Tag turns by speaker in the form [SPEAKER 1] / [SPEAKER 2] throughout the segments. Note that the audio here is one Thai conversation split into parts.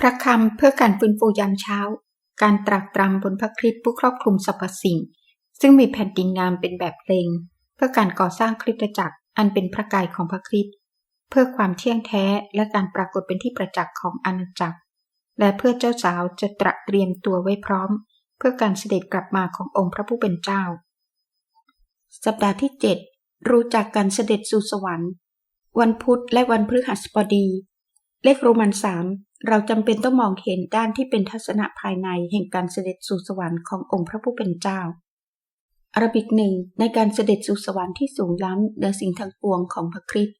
[SPEAKER 1] พระคำเพื่อการฟื้นฟูยามเช้า การตรากตรำบนพระคริสต์ผู้ครอบคลุมสรรพสิ่ง ซึ่งมีแผ่นดินงามเป็นแบบเพลง เพื่อการก่อสร้างคริสตจักรอันเป็นพระกายของพระคริสต์เพื่อความเที่ยงแท้และการปรากฏเป็นที่ประจักษ์ของอาณาจักร และเพื่อเจ้าสาวจะตระเตรียมตัวไว้พร้อม เพื่อการเสด็จกลับมาขององค์พระผู้เป็นเจ้า สัปดาห์ที่ 7 รู้จักการเสด็จสู่สวรรค์ วันพุธและวันพฤหัสบดี เลขโรมันสาม เราจำเป็นต้องมองเห็นด้านที่เป็นทัศนะภายในแห่งการเสด็จสู่สวรรค์ขององค์พระผู้เป็นเจ้าอารบิกหนึ่งในการเสด็จสู่สวรรค์ที่สูงล้ำเหนือสิ่งทั้งปวงของพระคริสต์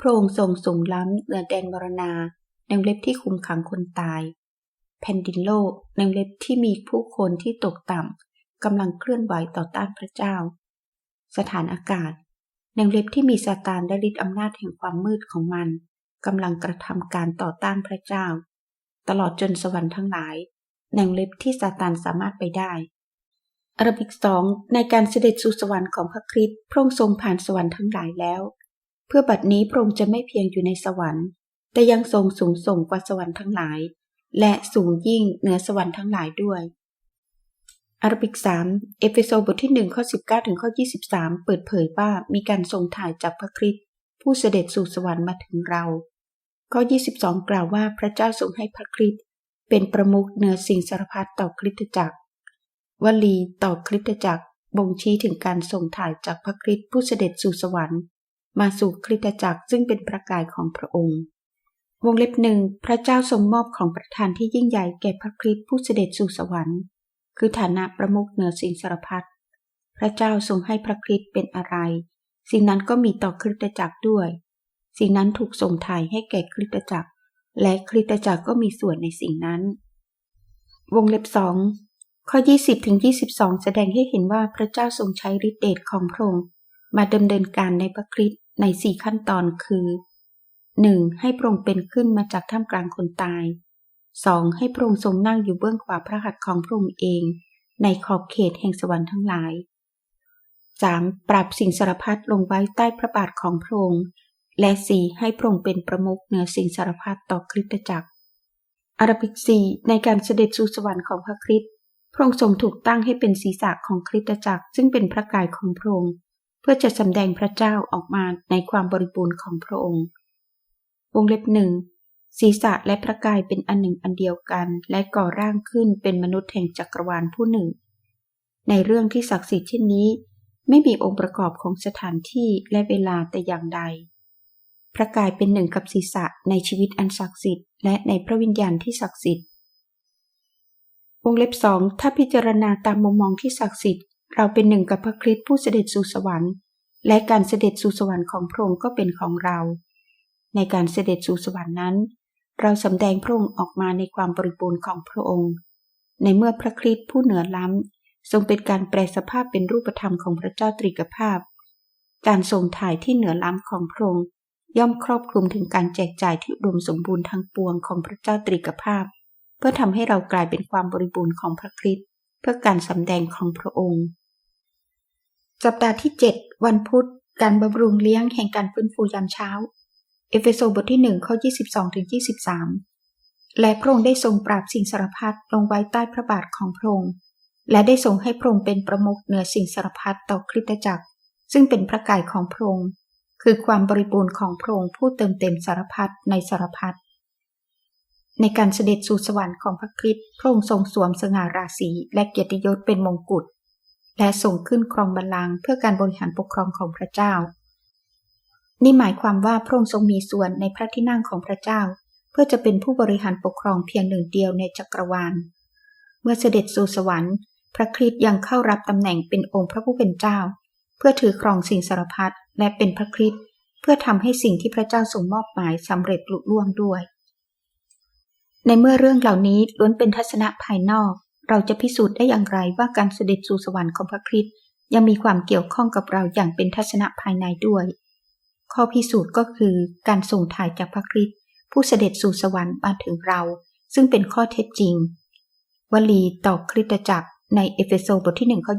[SPEAKER 1] พระองค์ทรงสูงล้ำเหนือแดนมรณาในเล็บที่คุมขังคนตาย แผ่นดินโลกในเล็บที่มีผู้คนที่ตกต่ำกำลังเคลื่อนไหวต่อต้านพระเจ้า สถานอากาศในเล็บที่มีซาตานได้ฤทธิอำนาจแห่งความมืดของมัน กำลังกระทำการต่อต้านพระเจ้า ตลอดจนสวรรค์ทั้งหลายแนงเล็บที่ซาตานสามารถไปได้อารบิกสองในการเสด็จสู่สวรรค์ของพระคริสต์พระองค์ทรงผ่านสวรรค์ทั้งหลายแล้ว เพื่อบัดนี้พระองค์จะไม่เพียงอยู่ในสวรรค์ แต่ยังทรงสูงส่งกว่าสวรรค์ทั้งหลาย และสูงยิ่งเหนือสวรรค์ทั้งหลายด้วยอารบิกสามเอเฟโซบทที่หนึ่งข้อสิบเก้าถึงข้อยี่สิบสามเปิดเผยว่ามีการทรงถ่ายจากพระคริสต์ผู้เสด็จสู่สวรรค์มาถึงเรา ข้อ 22 กล่าวว่าพระเจ้าทรงให้พระคริสต์เป็นประมุขเหนือสิ่งสารพัดต่อคริสตจักร วลีต่อคริสตจักรบ่งชี้ถึงการส่งถ่ายจากพระคริสต์ผู้เสด็จสู่สวรรค์ มาสู่คริสตจักรซึ่งเป็นพระกายของพระองค์ วงเล็บหนึ่งพระเจ้าทรงมอบของประทานที่ยิ่งใหญ่แก่พระคริสต์ผู้เสด็จสู่สวรรค์ คือฐานะประมุขเหนือสิ่งสารพัดพระเจ้าทรงให้พระคริสต์เป็นอะไร สิ่งนั้นก็มีต่อคริสตจักรด้วย สิ่งนั้นถูกส่งถ่ายให้แก่คริสตจักร และคริสตจักรก็มีส่วนในสิ่งนั้น วงเล็บสองข้อ 20ถึง22 แสดงให้เห็นว่าพระเจ้าทรงใช้ฤทธิเดชของพระองค์มาดำเนินการในพระคริสต์ในสี่ขั้นตอนคือ 1. ให้พระองค์เป็นขึ้นมาจากท่ามกลางคนตาย 2. ให้พระองค์ทรงนั่งอยู่เบื้องขวาพระหัตถ์ของพระองค์เอง ในขอบเขตแห่งสวรรค์ทั้งหลาย 3. ปรับสิ่งสารพัดลงไว้ใต้พระบาทของพระองค์ และสี่ให้พระองค์เป็นประมุขเหนือสิ่งสารพัดต่อคริสตจักรอารบิกสี่ในการเสด็จสู่สวรรค์ของพระคริสต์พระองค์ทรงถูกตั้งให้เป็นศีรษะของคริสตจักรซึ่งเป็นพระกายของพระองค์เพื่อจะสำแดงพระเจ้าออกมาในความบริบูรณ์ของพระองค์ วงเล็บหนึ่งศีรษะและพระกายเป็นอันหนึ่งอันเดียวกัน และก่อร่างขึ้นเป็นมนุษย์แห่งจักรวาลผู้หนึ่ง ในเรื่องที่ศักดิ์สิทธิ์เช่นนี้ ไม่มีองค์ประกอบของสถานที่และเวลาแต่อย่างใด พระกายเป็นหนึ่งกับศีรษะในชีวิตอันศักดิ์สิทธิ์และในพระวิญญาณที่ศักดิ์สิทธิ์ วงเล็บสองถ้าพิจารณาตามมุมมองที่ศักดิ์สิทธิ์ เราเป็นหนึ่งกับพระคริสต์ผู้เสด็จสู่สวรรค์ และการเสด็จสู่สวรรค์ของพระองค์ก็เป็นของเรา ในการเสด็จสู่สวรรค์นั้น เราสำแดงพระองค์ออกมาในความบริบูรณ์ของพระองค์ ในเมื่อพระคริสต์ผู้เหนือล้ำ ทรงเป็นการแปลสภาพเป็นรูปธรรมของพระเจ้าตรีกภาพ การทรงถ่ายที่เหนือล้ำของพระองค์ ย่อมครอบคลุมถึงการแจกจ่ายที่รวมสมบูรณ์ทางปวงของพระเจ้าตรีกภาพ เพื่อทำให้เรากลายเป็นความบริบูรณ์ของพระคริสต์เพื่อการสำแดงของพระองค์ สัปดาห์ที่ 7 วันพุธ การบำรุงเลี้ยงแห่งการฟื้นฟูยามเช้า เอเฟโซบทที่1ข้อ22ถึง23 และพระองค์ได้ทรงปราบสิ่งสารพัดลงไว้ใต้พระบาทของพระองค์และได้ทรงให้พระองค์เป็นประมุขเหนือสิ่งสารพัดต่อคริสตจักร ซึ่งเป็นพระกายของพระองค์ คือความบริบูรณ์ของพระองค์ผู้เติมเต็มสารพัดในสารพัดในการเสด็จสู่สวรรค์ของพระคริสต์พระองค์ทรงสวมสง่าราศีและเกียรติยศเป็นมงกุฎและส่งขึ้นครองบัลลังก์เพื่อการบริหารปกครองของพระเจ้า นี่หมายความว่าพระองค์ทรงมีส่วนในพระที่นั่งของพระเจ้า เพื่อจะเป็นผู้บริหารปกครองเพียงหนึ่งเดียวในจักรวาล เมื่อเสด็จสู่สวรรค์ พระคริสต์ยังเข้ารับตำแหน่งเป็นองค์พระผู้เป็นเจ้า เพื่อถือครองสิ่งสารพัด และเป็นพระคริสต์เพื่อทำให้สิ่งที่พระเจ้าทรงมอบหมายสำเร็จลุล่วงด้วย ในเมื่อเรื่องเหล่านี้ล้วนเป็นทัศนะภายนอก เราจะพิสูจน์ได้อย่างไรว่าการเสด็จสู่สวรรค์ของพระคริสต์ยังมีความเกี่ยวข้องกับเราอย่างเป็นทัศนะภายในด้วย ข้อพิสูจน์ก็คือการส่งถ่ายจากพระคริสต์ผู้เสด็จสู่สวรรค์มาถึงเรา ซึ่งเป็นข้อเท็จจริง วลีต่อคริสตจักรในเอเฟโซบทที่1ข้อ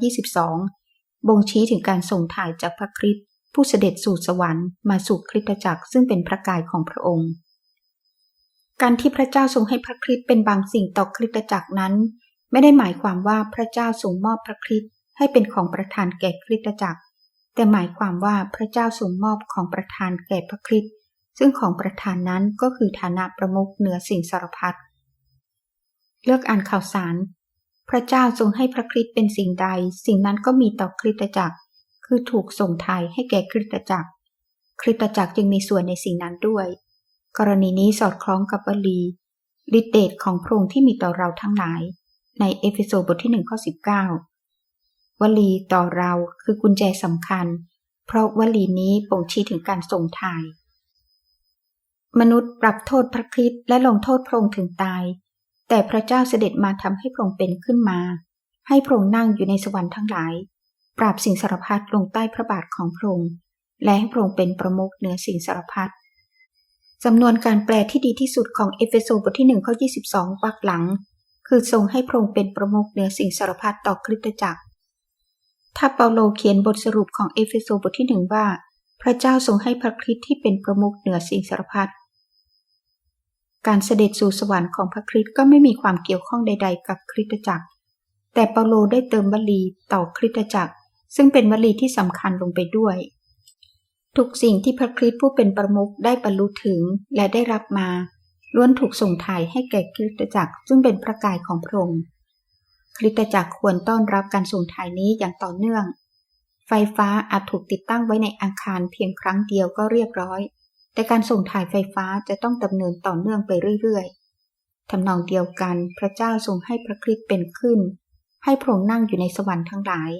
[SPEAKER 1] 22 บ่งชี้ถึงการส่งถ่ายจากพระคริสต์ ผู้เสด็จสู่สวรรค์มาสู่คริสตจักรซึ่งเป็นพระกายของพระองค์ การที่พระเจ้าทรงให้พระคริสต์เป็นบางสิ่งต่อคริสตจักรนั้น ไม่ได้หมายความว่าพระเจ้าทรงมอบพระคริสต์ให้เป็นของประทานแก่คริสตจักร แต่หมายความว่าพระเจ้าทรงมอบของประทานแก่พระคริสต์ซึ่งของประทานนั้นก็คือฐานะประมุขเหนือสิ่งสารพัดเลือกอ่านข่าวสาร พระเจ้าทรงให้พระคริสต์เป็นสิ่งใด สิ่งนั้นก็มีต่อคริสตจักร คือถูกส่งถ่ายให้แก่คริสตจักร คริสตจักรจึงมีส่วนในสิ่งนั้นด้วย กรณีนี้สอดคล้องกับวลีฤทธิเดชของพระองค์ที่มีต่อเราทั้งหลาย ในเอเฟโซบทที่หนึ่งข้อสิบเก้าวลีต่อเราคือกุญแจสำคัญ เพราะวลีนี้บ่งชี้ถึงการส่งถ่าย มนุษย์ปรับโทษพระคริสต์และลงโทษพระองค์ถึงตาย แต่พระเจ้าเสด็จมาทำให้พระองค์เป็นขึ้นมา ให้พระองค์นั่งอยู่ในสวรรค์ทั้งหลาย ปราบสิ่งสารพัดลงใต้พระบาทของพระองค์และให้พระองค์เป็นประมุขเหนือสิ่งสารพัดจำนวนการแปลที่ดีที่สุดของเอเฟโซบทที่หนึ่งข้อ22วรรคหลัง คือทรงให้พระองค์เป็นประมุขเหนือสิ่งสารพัดต่อคริสตจักร ถ้าเปาโลเขียนบทสรุปของเอเฟโซบทที่หนึ่งว่า พระเจ้าทรงให้พระคริสต์ที่เป็นประมุขเหนือสิ่งสารพัดการเสด็จสู่สวรรค์ของพระคริสต์ก็ไม่มีความเกี่ยวข้องใด ๆ กับคริสตจักร แต่เปาโลได้เติมวลีต่อคริสตจักร ซึ่งเป็นวลีที่สำคัญลงไปด้วย ทุกสิ่งที่พระคริสต์ผู้เป็นประมุขได้บรรลุถึงและได้รับมา ล้วนถูกส่งถ่ายให้แก่คริสตจักรซึ่งเป็นพระกายของพระองค์คริสตจักรควรต้อนรับการส่งถ่ายนี้อย่างต่อเนื่อง ไฟฟ้าอาจถูกติดตั้งไว้ในอาคารเพียงครั้งเดียวก็เรียบร้อย แต่การส่งถ่ายไฟฟ้าจะต้องดำเนินต่อเนื่องไปเรื่อยๆทำนองเดียวกันพระเจ้าทรงให้พระคริสต์เป็นขึ้น ให้พระองค์นั่งอยู่ในสวรรค์ทั้งหลาย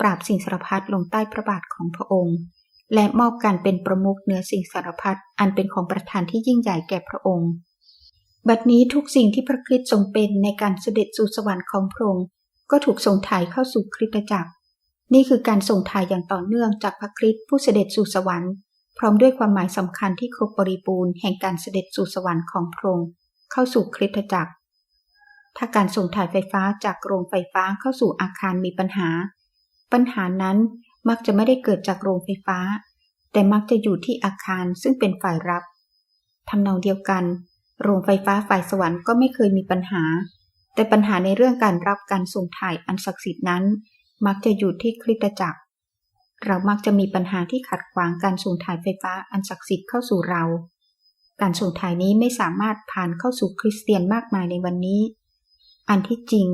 [SPEAKER 1] ปราบสิ่งสารพัดลงใต้พระบาทของพระองค์ และมอบการเป็นประมุขเหนือสิ่งสารพัดอันเป็นของประธานที่ยิ่งใหญ่แก่พระองค์ บัดนี้ทุกสิ่งที่พระคริสต์ทรงเป็นในการเสด็จสู่สวรรค์ของพระองค์ ก็ถูกส่งถ่ายเข้าสู่คริสตจักร นี่คือการส่งถ่ายอย่างต่อเนื่องจากพระคริสต์ผู้เสด็จสู่สวรรค์ พร้อมด้วยความหมายสำคัญที่ครบบริบูรณ์แห่งการเสด็จสู่สวรรค์ของพระองค์เข้าสู่คริสตจักรถ้าการส่งถ่ายไฟฟ้าจากโรงไฟฟ้าเข้าสู่อาคารมีปัญหา ปัญหานั้นมักจะไม่ได้เกิดจากโรงไฟฟ้า แต่มักจะอยู่ที่อาคารซึ่งเป็นฝ่ายรับทำนองเดียวกัน โรงไฟฟ้าฝ่ายสวรรค์ก็ไม่เคยมีปัญหา แต่ปัญหาในเรื่องการรับการส่งถ่ายอันศักดิ์สิทธินั้น มักจะอยู่ที่คริสตจักร เรามักจะมีปัญหาที่ขัดขวางการส่งถ่ายไฟฟ้าอันศักดิ์สิทธิ์เข้าสู่เรา การส่งถ่ายนี้ไม่สามารถผ่านเข้าสู่คริสเตียนมากมายในวันนี้ อันที่จริง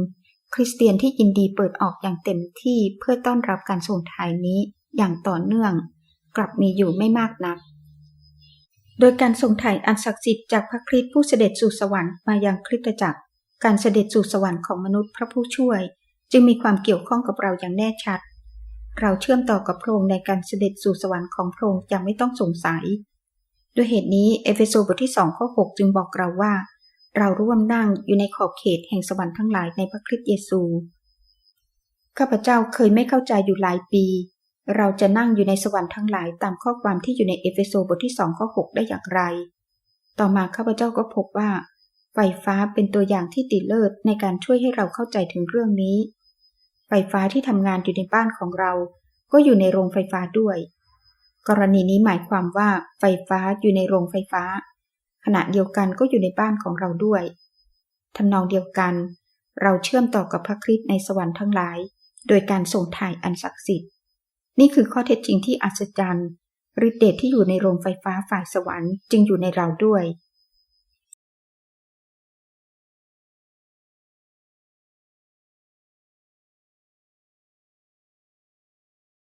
[SPEAKER 1] คริสเตียนที่ยินดีเปิดออกอย่างเต็มที่เพื่อต้อนรับการส่งถ่ายนี้อย่างต่อเนื่อง กลับมีอยู่ไม่มากนัก โดยการส่งถ่ายอันศักดิ์สิทธิ์จากพระคริสต์ผู้เสด็จสู่สวรรค์มายังคริสตจักร การเสด็จสู่สวรรค์ของมนุษย์พระผู้ช่วย จึงมีความเกี่ยวข้องกับเราอย่างแน่ชัด เราเชื่อมต่อกับพระองค์ในการเสด็จสู่สวรรค์ของพระองค์อย่างไม่ต้องสงสัย ด้วยเหตุนี้เอเฟโซบทที่สองข้อ6จึงบอกเราว่า เราร่วมนั่งอยู่ในขอบเขตแห่งสวรรค์ทั้งหลายในพระคริสต์เยซู ข้าพเจ้าเคยไม่เข้าใจอยู่หลายปี เราจะนั่งอยู่ในสวรรค์ทั้งหลายตามข้อความที่อยู่ในเอเฟโซบทที่สองข้อหได้อย่างไร ต่อมาข้าพเจ้าก็พบว่า ไฟฟ้าเป็นตัวอย่างที่ติเลิศในการช่วยให้เราเข้าใจถึงเรื่องนี้ ไฟฟ้าที่ทำงานอยู่ในบ้านของเรา ก็อยู่ในโรงไฟฟ้าด้วย กรณีนี้หมายความว่าไฟฟ้าอยู่ในโรงไฟฟ้า ขณะเดียวกันก็อยู่ในบ้านของเราด้วยทำนองเดียวกัน เราเชื่อมต่อกับพระคริสต์ในสวรรค์ทั้งหลาย โดยการส่งถ่ายอันศักดิ์สิทธิ์ นี่คือข้อเท็จจริงที่อัศจรรย์ฤทธิเดชที่อยู่ในโรงไฟฟ้าฝ่ายสวรรค์จึงอยู่ในเราด้วย